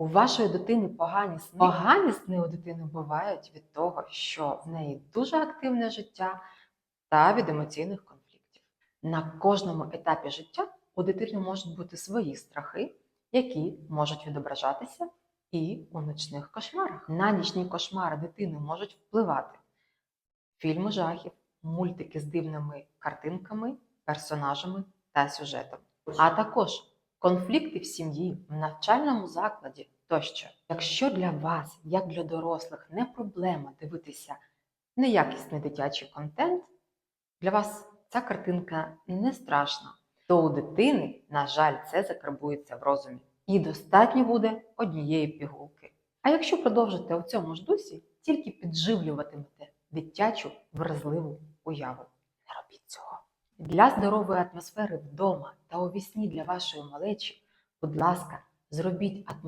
У вашої дитини погані сни. Погані сни у дитини бувають від того, що в неї дуже активне життя та від емоційних конфліктів. На кожному етапі життя у дитини можуть бути свої страхи, які можуть відображатися і у ночних кошмарах. На нічні кошмари дитини можуть впливати фільми жахів, мультики з дивними картинками, персонажами та сюжетом, а також конфлікти в сім'ї, в навчальному закладі тощо. Якщо для вас, як для дорослих, не проблема дивитися неякісний дитячий контент, для вас ця картинка не страшна, то у дитини, на жаль, це закарбується в розумі. І достатньо буде однієї пігулки. А якщо продовжите у цьому ж дусі, тільки підживлюватимете дитячу вразливу уяву. Не робіть цього. Для здорової атмосфери вдома та у вісні для вашої малечі, будь ласка, зробіть атмосферу.